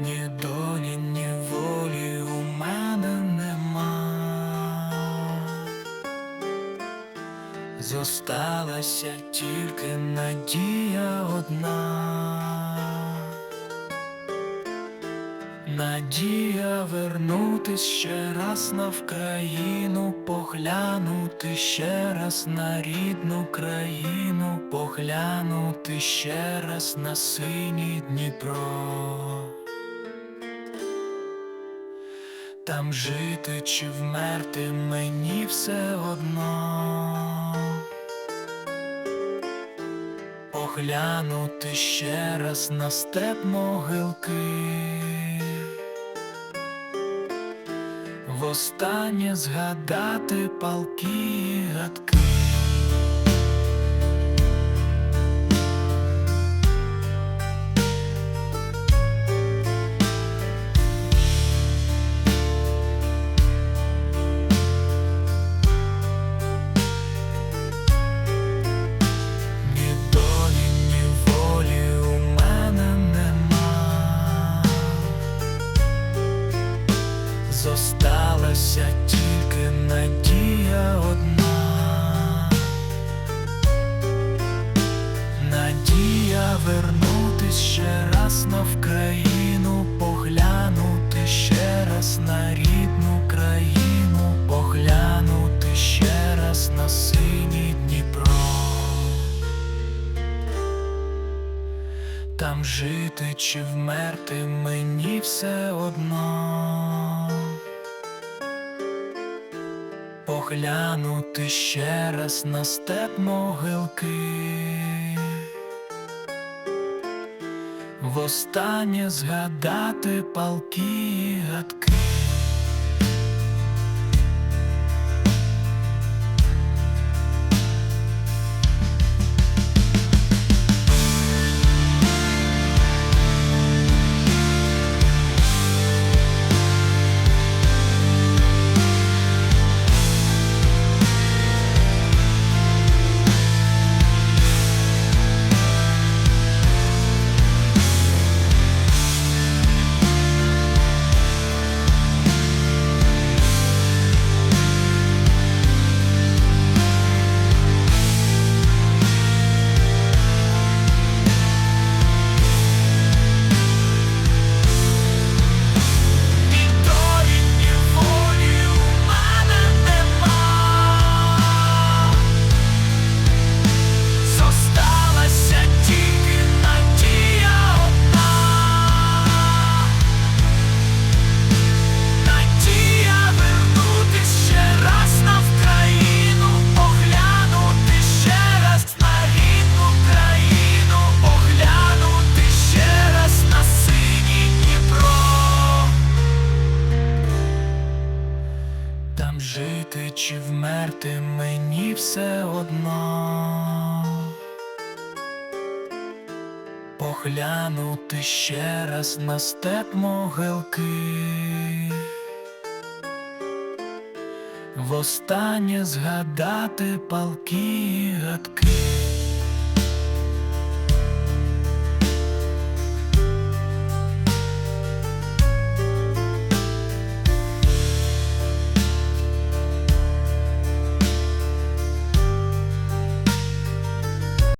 Ні долі, ні волі у мене нема. Зосталася тільки надія одна. Надія вернутись ще раз на Вкраїну, поглянути ще раз на рідну країну, поглянути ще раз на синій Дніпро. Там жити чи вмерти мені все одно. Поглянути ще раз на степ могилки. Востаннє згадати палки гадки. Там жити чи вмерти мені все одно. Поглянути ще раз на степ могилки. Востаннє згадати палки гадки. Там жити чи вмерти мені все одно. Поглянути ще раз на степ могилки. Востаннє згадати палки гадки.